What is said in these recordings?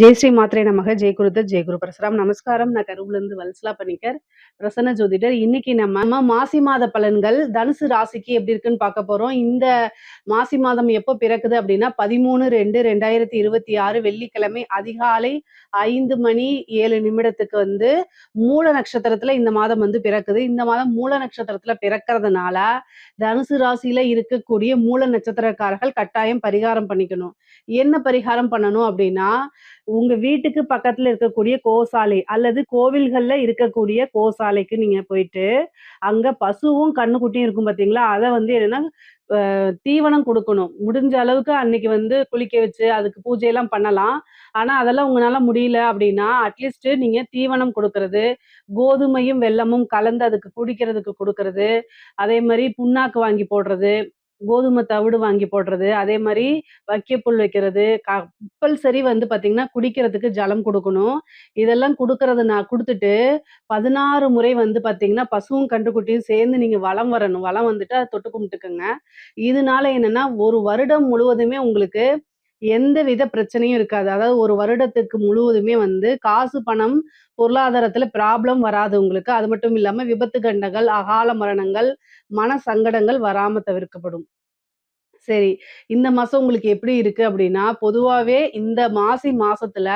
ஜெய் ஸ்ரீ மாத்ரே நமக ஜெய் குருத ஜெய் குரு பரசுராம். நமஸ்காரம். நான் கருவுல இருந்து வல்சலா பண்ணிக்கர் பிரசன்ன ஜோதிடர். இன்னைக்கு நம்ம நம்ம மாசி மாத பலன்கள் தனுசு ராசிக்கு எப்படி இருக்குன்னு பார்க்க போறோம். இந்த மாசி மாதம் எப்போ பிறக்குது அப்படின்னா பதிமூணு ரெண்டு ரெண்டாயிரத்தி இருபத்தி ஆறு வெள்ளிக்கிழமை அதிகாலை ஐந்து மணி ஏழு நிமிடத்துக்கு வந்து மூல நட்சத்திரத்துல இந்த மாதம் வந்து பிறக்குது. இந்த மாதம் மூல நட்சத்திரத்துல பிறக்கிறதுனால தனுசு ராசியில இருக்கக்கூடிய மூல நட்சத்திரக்காரர்கள் கட்டாயம் பரிகாரம் பண்ணிக்கணும். என்ன பரிகாரம் பண்ணணும் அப்படின்னா உங்க வீட்டுக்கு பக்கத்துல இருக்கக்கூடிய கோசாலை அல்லது கோவில்கள்ல இருக்கக்கூடிய கோசாலைக்கு நீங்க போயிட்டு அங்க பசுவும் கண்ணுக்குட்டியும் இருக்கும் பாத்தீங்களா? அதை வந்து என்னன்னா தீவனம் கொடுக்கணும். முடிஞ்ச அளவுக்கு அன்னைக்கு வந்து குளிக்க வச்சு அதுக்கு பூஜையெல்லாம் பண்ணலாம். ஆனா அதெல்லாம் உங்களால முடியல அப்படின்னா அட்லீஸ்ட் நீங்க தீவனம் கொடுக்கறது கோதுமையும் வெல்லமும் கலந்து அதுக்கு குடிக்கிறதுக்கு கொடுக்கறது அதே மாதிரி புண்ணாக்கு வாங்கி போடுறது கோதுமை தவிடு வாங்கி போடுறது அதே மாதிரி வைக்கப்புல் வைக்கிறது கம்பல்சரி வந்து பார்த்தீங்கன்னா குடிக்கிறதுக்கு ஜலம் கொடுக்கணும். இதெல்லாம் கொடுக்கறது நான் கொடுத்துட்டு பதினாறு முறை வந்து பார்த்தீங்கன்னா பசுவும் கன்றுக்குட்டியும் சேர்ந்து நீங்கள் வளம் வரணும். வளம் வந்துட்டு அதை தொட்டு கும்பிட்டுக்கோங்க. இதனால என்னன்னா ஒரு வருடம் முழுவதுமே உங்களுக்கு எந்த வித பிரச்சனையும் இருக்காது. அதாவது ஒரு வருடத்துக்கு முழுவதுமே வந்து காசு பணம் பொருளாதாரத்துல ப்ராப்ளம் வராது உங்களுக்கு. அது மட்டும் இல்லாம விபத்து கண்டங்கள் அகால மரணங்கள் மன சங்கடங்கள் வராம தவிர்க்கப்படும். சரி இந்த மாசம் உங்களுக்கு எப்படி இருக்கு அப்படின்னா பொதுவாவே இந்த மாசி மாசத்துல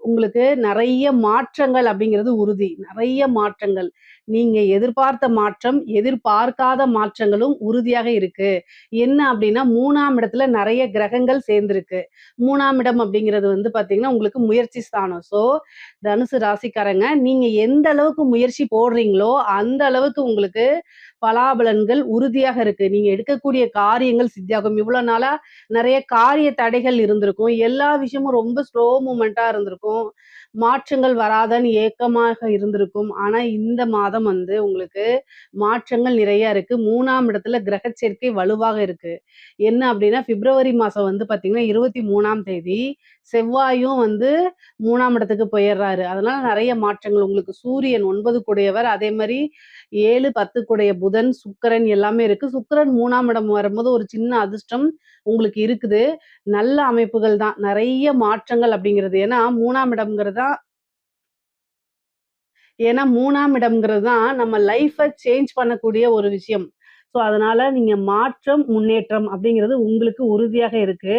உங்களுக்கு நிறைய மாற்றங்கள் அப்படிங்கிறது உறுதி. நிறைய மாற்றங்கள். நீங்க எதிர்பார்த்த மாற்றம் எதிர்பார்க்காத மாற்றங்களும் உறுதியாக இருக்கு. என்ன அப்படின்னா மூணாம் இடத்துல நிறைய கிரகங்கள் சேர்ந்திருக்கு. மூணாம் இடம் அப்படிங்கிறது வந்து பாத்தீங்கன்னா உங்களுக்கு முயற்சி ஸ்தானம். ஸோ தனுசு ராசிக்காரங்க நீங்க எந்த அளவுக்கு முயற்சி போடுறீங்களோ அந்த அளவுக்கு உங்களுக்கு பலாபலன்கள் உறுதியாக இருக்கு. நீங்க எடுக்கக்கூடிய காரியங்கள் சித்தியாகும். இவ்வளவு நாளா நிறைய காரிய தடைகள் இருந்திருக்கும். எல்லா விஷயமும் ரொம்ப ஸ்லோ மூமெண்டா இருந்திருக்கும். மாற்றங்கள் வராதன்னு ஏக்கமாக இருந்திருக்கும். ஆனா இந்த மாதம் வந்து உங்களுக்கு மாற்றங்கள் நிறைய இருக்கு. மூணாம் இடத்துல கிரக சேர்க்கை வலுவாக இருக்கு. என்ன அப்படின்னா பிப்ரவரி மாசம் வந்து பாத்தீங்கன்னா இருபத்தி மூணாம் தேதி செவ்வாயும் வந்து மூணாம் இடத்துக்கு போயிடுறாரு. அதனால நிறைய மாற்றங்கள். உங்களுக்கு சூரியன் ஒன்பது கூடையவர் அதே மாதிரி ஏழு பத்து கூடைய புதன் சுக்கரன் எல்லாமே இருக்கு. சுக்கரன் மூணாம் இடம் வரும்போது ஒரு சின்ன அதிர்ஷ்டம் உங்களுக்கு இருக்குது. நல்ல அமைப்புகள் தான். நிறைய மாற்றங்கள் அப்படிங்கிறது. ஏன்னா மூணாம் இடம்ங்கிறதா தான் ஏன்னா மூணாம் இடம்ங்கிறது தான் நம்ம லைஃப்பை சேஞ்ச் பண்ணக்கூடிய ஒரு விஷயம். ஸோ அதனால நீங்க மாற்றம் முன்னேற்றம் அப்படிங்கிறது உங்களுக்கு உறுதியாக இருக்கு.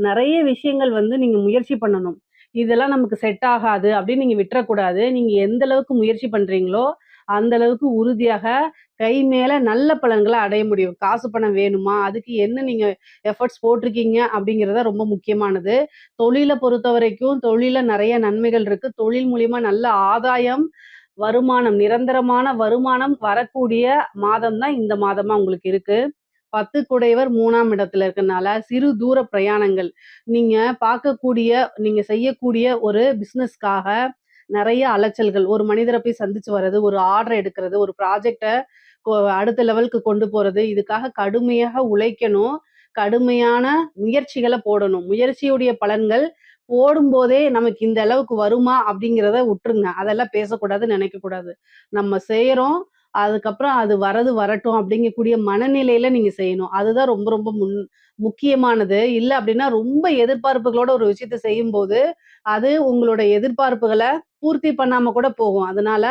நிறைய விஷயங்கள் வந்து நீங்க முயற்சி பண்ணணும். இதெல்லாம் நமக்கு செட் ஆகாது அப்படின்னு நீங்க விட்டுறக்கூடாது. நீங்க எந்த அளவுக்கு முயற்சி பண்றீங்களோ அந்த அளவுக்கு உறுதியாக கை மேல நல்ல பலன்களை அடைய முடியும். காசு பணம் வேணுமா? அதுக்கு என்ன நீங்க எஃபர்ட்ஸ் போட்டிருக்கீங்க அப்படிங்கிறத ரொம்ப முக்கியமானது. தொழிலை பொறுத்த வரைக்கும் தொழில நிறைய நன்மைகள் இருக்கு. தொழில் மூலியமா நல்ல ஆதாயம் வருமானம் நிரந்தரமான வருமானம் வரக்கூடிய மாதம் தான் இந்த மாதமா உங்களுக்கு இருக்கு. பத்து குடையவர் மூணாம் இடத்துல இருக்கனால சிறு தூர பிரயாணங்கள். நீங்க பார்க்கக்கூடிய நீங்க செய்யக்கூடிய ஒரு பிசினஸ்க்காக நிறைய அலைச்சல்கள். ஒரு மனிதரை போய் சந்திச்சு வர்றது ஒரு ஆர்டர் எடுக்கிறது ஒரு ப்ராஜெக்டை அடுத்த லெவலுக்கு கொண்டு போறது இதுக்காக கடுமையாக உழைக்கணும். கடுமையான முயற்சிகளை போடணும். முயற்சியுடைய பலன்கள் போடும்போதே நமக்கு இந்த அளவுக்கு வருமா அப்படிங்கிறத விட்டுருங்க. அதெல்லாம் பேசக்கூடாது நினைக்கக்கூடாது. நம்ம செய்கிறோம் அதுக்கப்புறம் அது வரது வரட்டும் அப்படிங்கக்கூடிய மனநிலையில நீங்க செய்யணும். அதுதான் ரொம்ப ரொம்ப முன் முக்கியமானது. இல்லை அப்படின்னா ரொம்ப எதிர்பார்ப்புகளோட ஒரு விஷயத்த செய்யும் போது அது உங்களோட எதிர்பார்ப்புகளை பூர்த்தி பண்ணாம கூட போகும். அதனால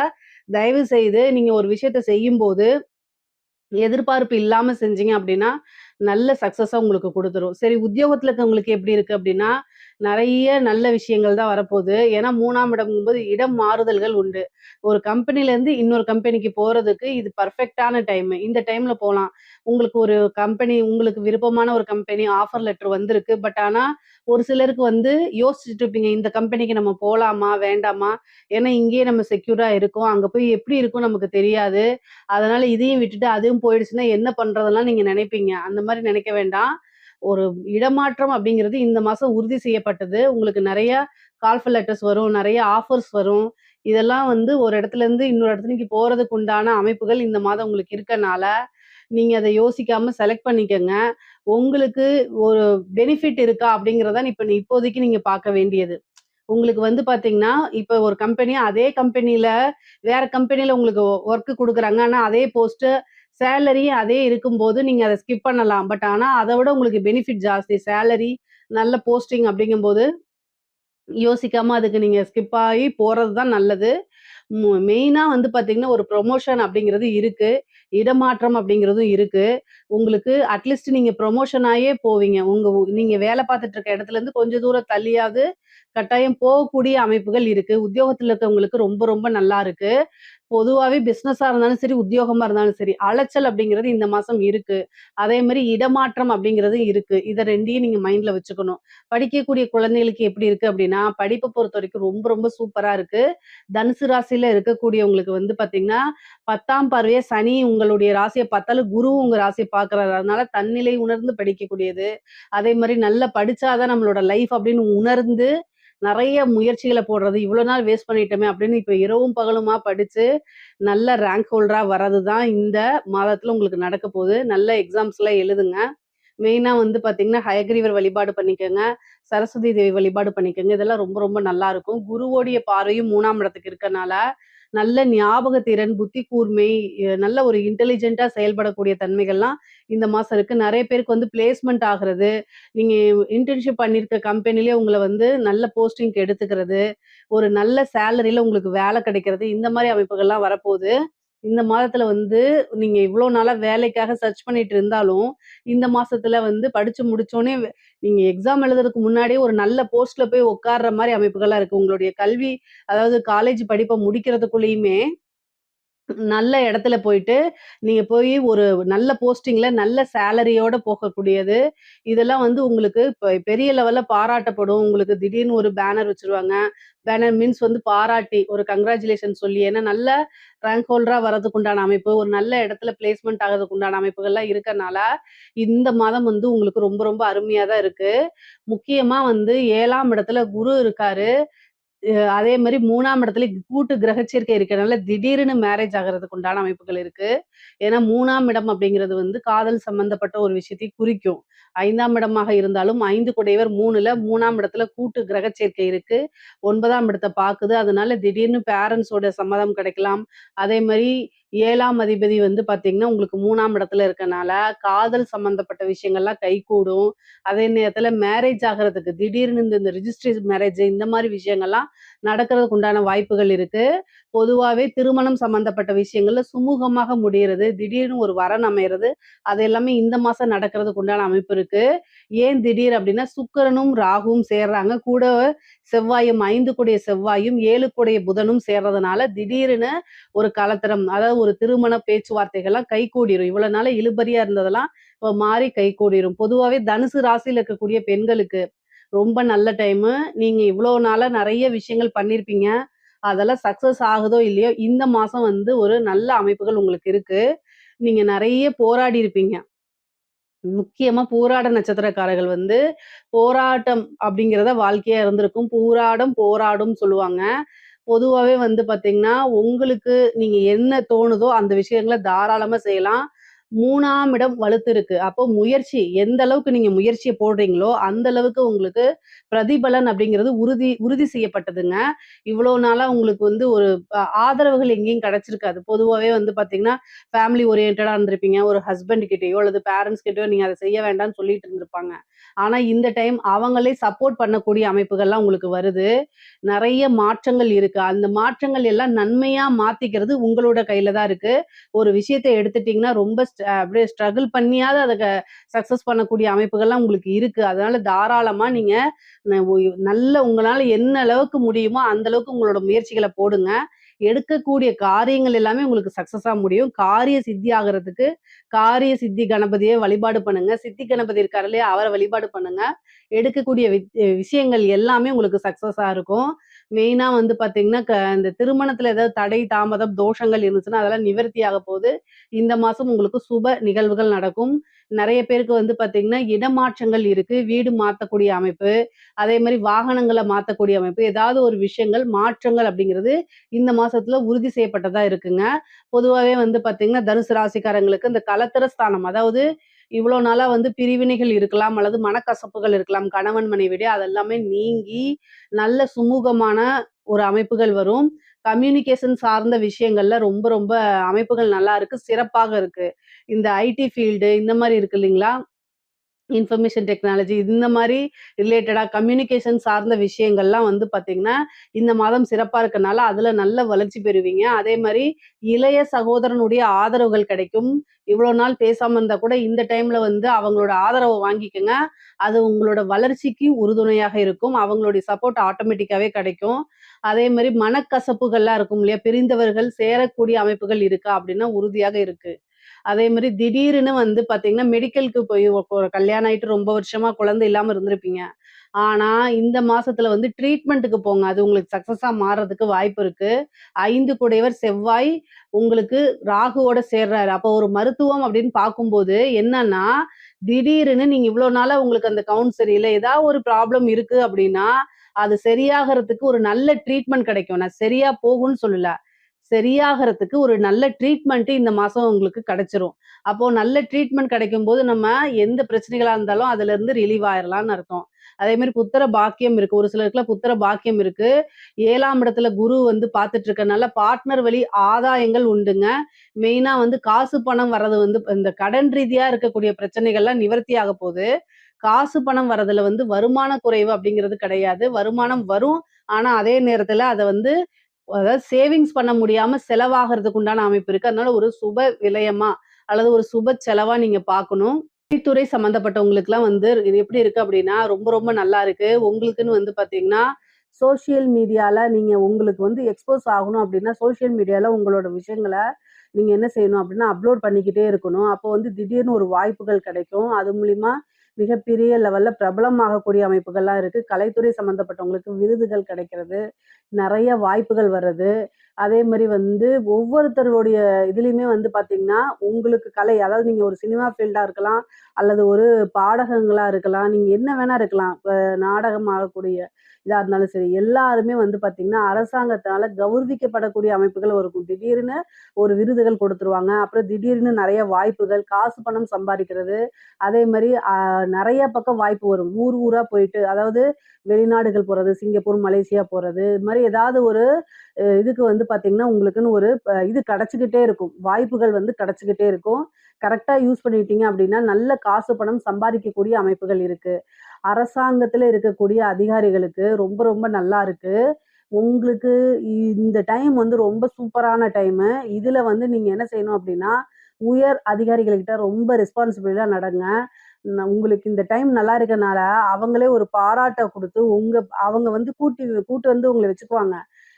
தயவு செய்து நீங்க ஒரு விஷயத்த செய்யும் போது எதிர்பார்ப்பு இல்லாம செஞ்சீங்க அப்படின்னா நல்ல சக்சஸா உங்களுக்கு கொடுத்துரும். சரி உத்தியோகத்துல இருக்கவங்களுக்கு எப்படி இருக்கு அப்படின்னா நிறைய நல்ல விஷயங்கள் தான் வரப்போகுது. ஏன்னா மூணாம் இடம்ங்கும்போது இடம் மாறுதல்கள் உண்டு. ஒரு கம்பெனில இருந்து இன்னொரு கம்பெனிக்கு போறதுக்கு இது பர்ஃபெக்டான டைம் இந்த டைம்ல போகலாம் உங்களுக்கு ஒரு கம்பெனி உங்களுக்கு விருப்பமான ஒரு கம்பெனி ஆஃபர் லெட்டர் வந்திருக்கு. பட் ஆனா ஒரு சிலருக்கு வந்து யோசிச்சுட்டு இருப்பீங்க இந்த கம்பெனிக்கு நம்ம போகலாமா வேண்டாமா? ஏன்னா இங்கேயே நம்ம செக்யூரா இருக்கோம். அங்க போய் எப்படி இருக்கும் நமக்கு தெரியாது. அதனால இதையும் விட்டுட்டு அதையும் போயிடுச்சுன்னா என்ன பண்றதெல்லாம் நீங்க நினைப்பீங்க? அந்த மாதிரி நினைக்க வேண்டாம். ஒரு இடமாற்றம் அப்படிங்கிறது இந்த மாதம் உறுதி செய்யப்பட்டது. உங்களுக்கு நிறைய கால்ஃபர் லெட்டர்ஸ் வரும் நிறைய ஆஃபர்ஸ் வரும். இதெல்லாம் வந்து ஒரு இடத்துல இருந்து இன்னொரு இடத்துக்கு போறதுக்கு உண்டான அமைப்புகள் இந்த மாதம் உங்களுக்கு இருக்கனால நீங்க அதை யோசிக்காம செலக்ட் பண்ணிக்கங்க. உங்களுக்கு ஒரு பெனிஃபிட் இருக்கா அப்படிங்கிறத இப்ப இப்போதைக்கு நீங்க பார்க்க வேண்டியது. உங்களுக்கு வந்து பாத்தீங்கன்னா இப்ப ஒரு கம்பெனி அதே கம்பெனில வேற கம்பெனில உங்களுக்கு ஒர்க் கொடுக்குறாங்க. ஆனா அதே போஸ்ட் சேலரியும் அதே இருக்கும்போது நீங்கள் அதை ஸ்கிப் பண்ணலாம் பட் ஆனால் அதை விட உங்களுக்கு பெனிஃபிட் ஜாஸ்தி சேலரி நல்ல போஸ்டிங் அப்படிங்கும்போது யோசிக்காமல் அதுக்கு நீங்கள் ஸ்கிப் ஆகி போகிறது தான் நல்லது. மெயினாக வந்து பார்த்தீங்கன்னா, ஒரு ப்ரொமோஷன் அப்படிங்கிறது இருக்குது இடமாற்றம் அப்படிங்கிறதும் இருக்குது உங்களுக்கு அட்லீஸ்ட் நீங்கள் ப்ரமோஷன் ஆயே போவீங்க. உங்கள் நீங்கள் வேலை பார்த்துட்டு இருக்க இடத்துலருந்து கொஞ்சம் தூரம் தள்ளியாவது கட்டாயம் போகக்கூடிய அமைப்புகள் இருக்கு. உத்தியோகத்துல இருக்கவங்களுக்கு ரொம்ப ரொம்ப நல்லா இருக்கு. பொதுவாகவே பிஸ்னஸாக இருந்தாலும் சரி, உத்தியோகமா இருந்தாலும் சரி, அலைச்சல் அப்படிங்கிறது இந்த மாசம் இருக்கு. அதே மாதிரி இடமாற்றம் அப்படிங்கிறதும் இருக்கு. இதை ரெண்டையும் நீங்க மைண்ட்ல வச்சுக்கணும். படிக்கக்கூடிய குழந்தைகளுக்கு எப்படி இருக்கு அப்படின்னா, படிப்பை பொறுத்த வரைக்கும் ரொம்ப ரொம்ப சூப்பரா இருக்கு. தனுசு ராசியில இருக்கக்கூடியவங்களுக்கு வந்து பார்த்தீங்கன்னா, பத்தாம் பார்வையே சனி உங்களுடைய ராசியை பார்த்தாலும், குருவும் உங்க ராசியை பார்க்குறாரு. அதனால தன்னிலை உணர்ந்து படிக்கக்கூடியது. அதே மாதிரி நல்லா படிச்சா தான் நம்மளோட லைஃப் அப்படின்னு உணர்ந்து, நிறைய முயற்சிகளை போடுறது. இவ்வளோ நாள் வேஸ்ட் பண்ணிட்டோமே அப்படின்னு இப்போ இரவும் பகலுமா படித்து நல்ல ரேங்க் ஹோல்டராக வர்றது தான் இந்த மாதத்தில் உங்களுக்கு நடக்க போகுது. நல்ல எக்ஸாம்ஸ்லாம் எழுதுங்க. மெயினா வந்து பார்த்தீங்கன்னா, ஹயக்ரீவர் வழிபாடு பண்ணிக்கோங்க சரஸ்வதி தேவி வழிபாடு பண்ணிக்கோங்க இதெல்லாம் ரொம்ப ரொம்ப நல்லா இருக்கும். குருவோடைய பார்வையும் மூணாம் இடத்துக்கு இருக்கனால, நல்ல ஞாபக திறன், புத்தி கூர்மை, நல்ல ஒரு இன்டெலிஜென்ட்டா செயல்படக்கூடிய தன்மைகள்லாம் இந்த மாசம் இருக்கு. நிறைய பேருக்கு வந்து பிளேஸ்மெண்ட் ஆகுறது, நீங்க இன்டர்ன்ஷிப் பண்ணியிருக்க கம்பெனிலேயே உங்களை வந்து நல்ல போஸ்டிங்க்கு எடுத்துக்கிறது, ஒரு நல்ல சேலரியில உங்களுக்கு வேலை கிடைக்கிறது, இந்த மாதிரி அமைப்புகள்லாம் வரப்போகுது இந்த மாதத்துல வந்து நீங்க இவ்ளோ நாளா வேலைக்காக சர்ச் பண்ணிட்டு இருந்தாலும், இந்த மாசத்துல வந்து படிச்சு முடிச்சோடனே நீங்க எக்ஸாம் எழுதுறதுக்கு முன்னாடியே ஒரு நல்ல போஸ்ட்ல போய் உட்கார்ற மாதிரி அமைப்புகள்லாம் இருக்கு. உங்களுடைய கல்வி அதாவது காலேஜ் படிப்ப முடிக்கிறதுக்குள்ளயுமே நல்ல இடத்துல போயிட்டு, நீங்க போய் ஒரு நல்ல போஸ்டிங்ல நல்ல சேலரியோட போகக்கூடியது. இதெல்லாம் வந்து உங்களுக்கு பெரிய லெவல்ல பாராட்டப்படும். உங்களுக்கு திடீர்னு ஒரு பேனர் வச்சிருவாங்க பேனர் மீன்ஸ் வந்து பாராட்டி ஒரு கங்க்ராச்சுலேஷன் சொல்லி. ஏன்னா நல்ல ரேங்க் ஹோல்டரா வர்றதுக்கு உண்டான அமைப்பு, ஒரு நல்ல இடத்துல பிளேஸ்மெண்ட் ஆகிறதுக்கு உண்டான அமைப்புகள்லாம் இருக்கனால, இந்த மாதம் வந்து உங்களுக்கு ரொம்ப ரொம்ப அருமையா தான் இருக்கு. முக்கியமா வந்து ஏழாம் இடத்துல குரு இருக்காரு. அதே மாதிரி மூணாம் இடத்துல கூட்டு கிரக சேர்க்கை திடீர்னு மேரேஜ் ஆகிறதுக்கு உண்டான அமைப்புகள் இருக்கு. ஏன்னா மூணாம் இடம் அப்படிங்கிறது வந்து காதல் சம்பந்தப்பட்ட ஒரு விஷயத்தை குறிக்கும். ஐந்தாம் இடமாக இருந்தாலும் ஐந்து குடையவர் 3ல 3ஆம் இடத்துல கூட்டு கிரக சேர்க்கை இருக்கு. ஒன்பதாம் இடத்தை பாக்குது. அதனால திடீர்னு பேரண்ட்ஸோட சம்மதம் கிடைக்கலாம். அதே மாதிரி ஏழாம் அதிபதி வந்து பாத்தீங்கன்னா, உங்களுக்கு மூணாம் இடத்துல இருக்கனால, காதல் சம்பந்தப்பட்ட விஷயங்கள்லாம் கைகூடும். அதே நேரத்துல மேரேஜ் ஆகிறதுக்கு திடீர்னு இந்த ரிஜிஸ்ட்ரி மேரேஜ் இந்த மாதிரி விஷயங்கள்லாம் நடக்கிறதுக்கு உண்டான வாய்ப்புகள் இருக்கு. பொதுவாகவே திருமணம் சம்பந்தப்பட்ட விஷயங்கள்ல சுமூகமாக முடிகிறது திடீர்னு ஒரு வரன் அமைகிறது அது எல்லாமே இந்த மாசம் நடக்கிறதுக்கு உண்டான அமைப்பு இருக்கு. ஏன் திடீர் அப்படின்னா, சுக்கரனும் ராகுவும் சேர்றாங்க. கூட செவ்வாயும் ஐந்து கூடைய செவ்வாயும், ஏழு கூடைய புதனும் சேர்றதுனால, திடீர்னு ஒரு கலத்திரம் அதாவது ஒரு திருமண பேச்சுவார்த்தைகள்லாம் கைகூடிரும். இவ்வளோ நாள இழுபறியா இருந்ததெல்லாம் இப்போ மாறி கைகூடிரும். பொதுவாகவே தனுசு ராசியில் இருக்கக்கூடிய பெண்களுக்கு ரொம்ப நல்ல டைமு. நீங்க இவ்வளோ நாளாக நிறைய விஷயங்கள் பண்ணியிருப்பீங்க. அதெல்லாம் சக்சஸ் ஆகுதோ இல்லையோ, இந்த மாசம் வந்து ஒரு நல்ல அமைப்புகள் உங்களுக்கு இருக்கு. நீங்க நிறைய போராடி இருப்பீங்க. முக்கியமா போராட நட்சத்திரக்காரர்கள் வந்து, போராட்டம் அப்படிங்கிறத வாழ்க்கையா இருந்திருக்கும். போராடம் போராடும் சொல்லுவாங்க. பொதுவாகவே வந்து பார்த்தீங்கன்னா, உங்களுக்கு நீங்க என்ன தோணுதோ அந்த விஷயங்களை தாராளமா செய்யலாம். மூணாம் இடம் வலுத்து இருக்கு. அப்போ முயற்சி எந்த அளவுக்கு நீங்க முயற்சியை போடுறீங்களோ, அந்த அளவுக்கு உங்களுக்கு பிரதிபலன் அப்படிங்கிறது உறுதி உறுதி செய்யப்பட்டதுங்க. இவ்வளோ நாளா உங்களுக்கு வந்து ஒரு ஆதரவுகள் எங்கேயும் கிடைச்சிருக்காது. பொதுவாகவே வந்து பார்த்தீங்கன்னா, ஃபேமிலி ஓரியன்டா இருந்திருப்பீங்க. ஒரு ஹஸ்பண்ட் கிட்டயோ அல்லது பேரண்ட்ஸ் கிட்டயோ நீங்க அதை செய்ய வேண்டாம்னு சொல்லிட்டு இருந்திருப்பாங்க. ஆனா, இந்த டைம் அவங்களே சப்போர்ட் பண்ணக்கூடிய அமைப்புகள்லாம் உங்களுக்கு வருது. நிறைய மாற்றங்கள் இருக்கு. அந்த மாற்றங்கள் எல்லாம் நன்மையா மாத்திக்கிறது உங்களோட கையில தான் இருக்கு. ஒரு விஷயத்த எடுத்துட்டீங்கன்னா, ரொம்ப அப்படியே ஸ்ட்ரகிள் பண்ணியாவது அதை சக்ஸஸ் பண்ணக்கூடிய அமைப்புகள்லாம் உங்களுக்கு இருக்கு. அதனால தாராளமா நீங்க நல்ல உங்களால என்ன அளவுக்கு முடியுமோ, அந்த அளவுக்கு உங்களோட முயற்சிகளை போடுங்க. எடுக்கக்கூடிய காரியங்கள் எல்லாமே உங்களுக்கு சக்சஸா முடியும். காரிய சித்தி ஆகுறதுக்கு, காரிய சித்தி கணபதியை வழிபாடு பண்ணுங்க. சித்தி கணபதி இருக்காரு இல்லையா? அவரை வழிபாடு பண்ணுங்க. எடுக்கக்கூடிய வித் விஷயங்கள் எல்லாமே உங்களுக்கு சக்சஸா இருக்கும். மெயினா வந்து பார்த்தீங்கன்னா, க இந்த திருமணத்தில் ஏதாவது தடை, தாமதம், தோஷங்கள் இருந்துச்சுன்னா, அதெல்லாம் நிவர்த்தி ஆக போது. இந்த மாசம் உங்களுக்கு சுப நிகழ்வுகள் நடக்கும். நிறைய பேருக்கு வந்து பார்த்தீங்கன்னா, இடமாற்றங்கள் இருக்கு. வீடு மாத்தக்கூடிய அமைப்பு, அதே மாதிரி வாகனங்களை மாத்தக்கூடிய அமைப்பு, ஏதாவது ஒரு விஷயங்கள் மாற்றங்கள் அப்படிங்கிறது இந்த மாசத்துல உறுதி செய்யப்பட்டதா இருக்குங்க. பொதுவாகவே வந்து பார்த்தீங்கன்னா, தனுசு ராசிக்காரங்களுக்கு இந்த கலத்திர ஸ்தானம், அதாவது இவ்வளோ நாளாக வந்து பிரிவினைகள் இருக்கலாம், அல்லது மனக்கசப்புகள் இருக்கலாம். கணவன் மனைவியிடையே அதெல்லாமே நீங்கி, நல்ல சுமூகமான ஒரு அமைப்புகள் வரும். கம்யூனிகேஷன் சார்ந்த விஷயங்கள்ல ரொம்ப ரொம்ப அமைப்புகள் நல்லா இருக்கு. சிறப்பாக இருக்கு. இந்த ஐடி ஃபீல்டு இந்த மாதிரி இருக்கு இல்லைங்களா? இன்ஃபர்மேஷன் டெக்னாலஜி இந்த மாதிரி ரிலேட்டடாக கம்யூனிகேஷன் சார்ந்த விஷயங்கள்லாம் வந்து பார்த்தீங்கன்னா, இந்த மாதம் சிறப்பாக இருக்கனால, அதில் நல்ல வளர்ச்சி பெறுவீங்க. அதே மாதிரி இளைய சகோதரனுடைய ஆதரவுகள் கிடைக்கும். இவ்வளோ நாள் பேசாமல் இருந்தால் கூட இந்த டைமில் வந்து அவங்களோட ஆதரவை வாங்கிக்கோங்க அது உங்களோட வளர்ச்சிக்கு உறுதுணையாக இருக்கும். அவங்களுடைய சப்போர்ட் ஆட்டோமேட்டிக்காகவே கிடைக்கும். அதே மாதிரி மனக்கசப்புகள்லாம் இருக்கும் இல்லையா? பிரிந்தவர்கள் சேரக்கூடிய அமைப்புகள் இருக்கா? அப்படின்னா உறுதியாக இருக்கு. அதே மாதிரி திடீர்னு வந்து பார்த்தீங்கன்னா, மெடிக்கலுக்கு போய் ஒரு கல்யாணம் ஆயிட்டு ரொம்ப வருஷமா குழந்தை இல்லாமல் இருந்திருப்பீங்க. ஆனா, இந்த மாசத்துல வந்து ட்ரீட்மெண்ட்டுக்கு போங்க. அது உங்களுக்கு சக்சஸா மாறுறதுக்கு வாய்ப்பு இருக்கு. ஐந்து குடையவர் செவ்வாய் உங்களுக்கு ராகுவோட சேர்றாரு. அப்போ ஒரு மருத்துவம் அப்படின்னு பார்க்கும்போது என்னன்னா, திடீர்னு நீங்க இவ்வளோ நாளா உங்களுக்கு அந்த கவுண்ட் ஏதாவது ஒரு ப்ராப்ளம் இருக்கு அப்படின்னா, அது சரியாகறதுக்கு ஒரு நல்ல ட்ரீட்மெண்ட் கிடைக்கும். நான் சரியா போகும்னு சொல்லல. சரியாகிறதுக்கு ஒரு நல்ல ட்ரீட்மெண்ட்டு இந்த மாதம் உங்களுக்கு கிடைச்சிரும். அப்போ நல்ல ட்ரீட்மெண்ட் கிடைக்கும் போது நம்ம எந்த பிரச்சனைகளாக இருந்தாலும் அதுலேருந்து ரிலீவ் ஆயிரலாம்னு அர்த்தம். அதே மாதிரி புத்திர பாக்கியம் இருக்கு. ஒரு சிலருக்குலாம் புத்திர பாக்கியம் இருக்கு. ஏழாம் இடத்துல குரு வந்து பார்த்துட்டு இருக்கனால, பார்ட்னர் வழி ஆதாயங்கள் உண்டுங்க. மெயினா வந்து காசு, பணம் வர்றது வந்து இந்த கடன் ரீதியா இருக்கக்கூடிய பிரச்சனைகள்லாம் நிவர்த்தி ஆக போகுது காசு, பணம் வரதுல வந்து வருமான குறைவு அப்படிங்கிறது கிடையாது. வருமானம் வரும். ஆனா, அதே நேரத்துல அதை வந்து அதாவது சேவிங்ஸ் பண்ண முடியாம செலவாகிறதுக்கு உண்டான அமைப்பு இருக்கு. அதனால ஒரு சுப விரயமா அல்லது ஒரு சுப செலவா நீங்க பார்க்கணும். கலைத்துறை சம்மந்தப்பட்டவங்களுக்குலாம் வந்து இது எப்படி இருக்கு அப்படின்னா, ரொம்ப ரொம்ப நல்லா இருக்கு. உங்களுக்குன்னு வந்து பாத்தீங்கன்னா சோசியல் மீடியால நீங்க உங்களுக்கு வந்து எக்ஸ்போஸ் ஆகணும் அப்படின்னா, சோசியல் மீடியால உங்களோட விஷயங்களை நீங்க என்ன செய்யணும் அப்படின்னா, அப்லோட் பண்ணிக்கிட்டே இருக்கணும். அப்போ வந்து திடீர்னு ஒரு வாய்ப்புகள் கிடைக்கும். அது மூலிமா மிகப்பெரிய லெவல்ல பிரபலமாகக்கூடிய அமைப்புகள்லாம் இருக்கு. கலைத்துறை சம்மந்தப்பட்டவங்களுக்கு விருதுகள் கிடைக்கிறது, நிறைய வாய்ப்புகள் வர்றது. அதே மாதிரி வந்து ஒவ்வொருத்தருடைய இதுலேயுமே வந்து பார்த்தீங்கன்னா, உங்களுக்கு கலை அதாவது நீங்கள் ஒரு சினிமா ஃபீல்டாக இருக்கலாம், அல்லது ஒரு பாடகங்களாக இருக்கலாம். நீங்கள் என்ன வேணால் இருக்கலாம். இப்போ நாடகம் இதாக இருந்தாலும் சரி. எல்லாருமே வந்து பார்த்தீங்கன்னா, அரசாங்கத்தினால கௌரவிக்கப்படக்கூடிய அமைப்புகள் இருக்கும். திடீர்னு ஒரு விருதுகள் கொடுத்துருவாங்க அப்புறம் திடீர்னு நிறைய வாய்ப்புகள், காசு பணம் சம்பாதிக்கிறது அதே மாதிரி நிறைய பக்கம் வாய்ப்பு வரும். ஊர் ஊராக போயிட்டு அதாவது வெளிநாடுகள் போகிறது சிங்கப்பூர், மலேசியா போகிறது இது மாதிரி மாதிரி ஏதாவது ஒரு இதுக்கு வந்து பார்த்தீங்கன்னா, உங்களுக்குன்னு ஒரு இது கிடச்சிக்கிட்டே இருக்கும். வாய்ப்புகள் வந்து கிடச்சிக்கிட்டே இருக்கும். கரெக்டாக யூஸ் பண்ணிட்டீங்க அப்படின்னா, நல்ல காசு, பணம் சம்பாதிக்கக்கூடிய அமைப்புகள் இருக்குது அரசாங்கத்தில் இருக்கக்கூடிய அதிகாரிகளுக்கு ரொம்ப ரொம்ப நல்லா இருக்குது உங்களுக்கு இந்த டைம் வந்து ரொம்ப சூப்பரான டைமு. இதில் வந்து நீங்கள் என்ன செய்யணும் அப்படின்னா, உயர் அதிகாரிகள்கிட்ட ரொம்ப ரெஸ்பான்சிபிலிட்டியாக நடங்க. உங்களுக்கு இந்த டைம் நல்லா இருக்கனால, அவங்களே ஒரு பாராட்டை கொடுத்து உங்க அவங்க வந்து கூட்டி கூட்டு வந்து உங்களை வச்சுக்குவாங்க.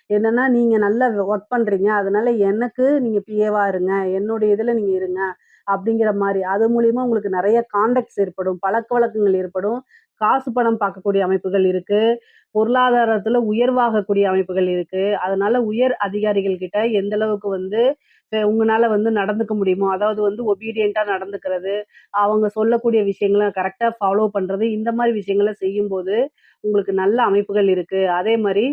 என்னன்னா, நீங்க நல்லா ஒர்க் பண்றீங்க. அதனால எனக்கு நீங்க பிஏவா இருங்க. என்னுடைய இதுல நீங்க இருங்க. அப்படிங்கிற மாதிரி அது மூலியமா உங்களுக்கு நிறைய கான்டாக்ட்ஸ் ஏற்படும். பழக்க வழக்கங்கள் ஏற்படும். காசு, பணம் பார்க்கக்கூடிய அமைப்புகள் இருக்கு. பொருளாதாரத்துல உயர்வாகக்கூடிய அமைப்புகள் இருக்கு. அதனால உயர் அதிகாரிகள் கிட்ட எந்த அளவுக்கு வந்து உங்களால் வந்து நடந்துக்க முடியுமோ, அதாவது வந்து ஒபீடியண்ட்டாக நடந்துக்கிறது, அவங்க சொல்லக்கூடிய விஷயங்களை கரெக்டாக ஃபாலோ பண்ணுறது இந்த மாதிரி விஷயங்களை செய்யும்போது, உங்களுக்கு நல்ல அமைப்புகள் இருக்குது அதே மாதிரி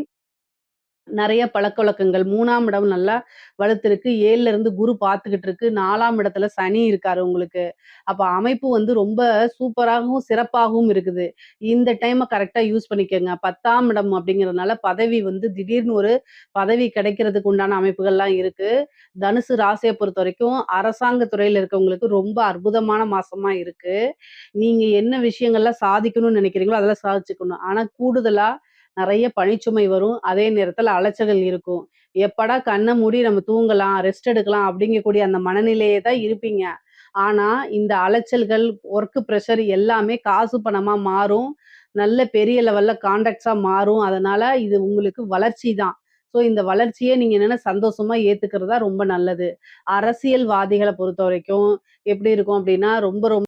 நிறைய பழக்கவழக்கங்கள் மூணாம் இடம் நல்லா வளர்த்துருக்கு ஏழுல இருந்து குரு பார்த்துக்கிட்டு இருக்கு. நாலாம் இடத்துல சனி இருக்காரு உங்களுக்கு. அப்ப அமைப்பு வந்து ரொம்ப சூப்பராகவும், சிறப்பாகவும் இருக்குது. இந்த டைமை கரெக்டாக யூஸ் பண்ணிக்கோங்க பத்தாம் இடம் அப்படிங்கிறதுனால பதவி வந்து திடீர்னு ஒரு பதவி கிடைக்கிறதுக்கு உண்டான அமைப்புகள்லாம் இருக்கு. தனுசு பொறுத்த வரைக்கும் அரசாங்க துறையில இருக்கவங்களுக்கு ரொம்ப அற்புதமான மாசமா இருக்கு. நீங்க என்ன விஷயங்கள்லாம் சாதிக்கணும்னு நினைக்கிறீங்களோ, அதெல்லாம் சாதிச்சுக்கணும். ஆனா கூடுதலா நிறைய பனிச்சுமை வரும். அதே நேரத்துல அலைச்சல்கள் இருக்கும். எப்படா கண்ணை மூடி நம்ம தூங்கலாம், ரெஸ்ட் எடுக்கலாம் அப்படிங்கக்கூடிய அந்த மனநிலையே தான் இருப்பீங்க. ஆனா, இந்த அலைச்சல்கள், ஒர்க் ப்ரெஷர் எல்லாமே காசு பணமா மாறும். நல்ல பெரிய லெவல்ல கான்டாக்ட்ஸா மாறும். அதனால இது உங்களுக்கு வளர்ச்சி தான். ஸோ இந்த வளர்ச்சியை நீங்க என்னன்னா சந்தோஷமா ஏத்துக்கிறதா ரொம்ப நல்லது. அரசியல்வாதிகளை பொறுத்த வரைக்கும் எப்படி இருக்கும் அப்படின்னா, ரொம்ப ரொம்ப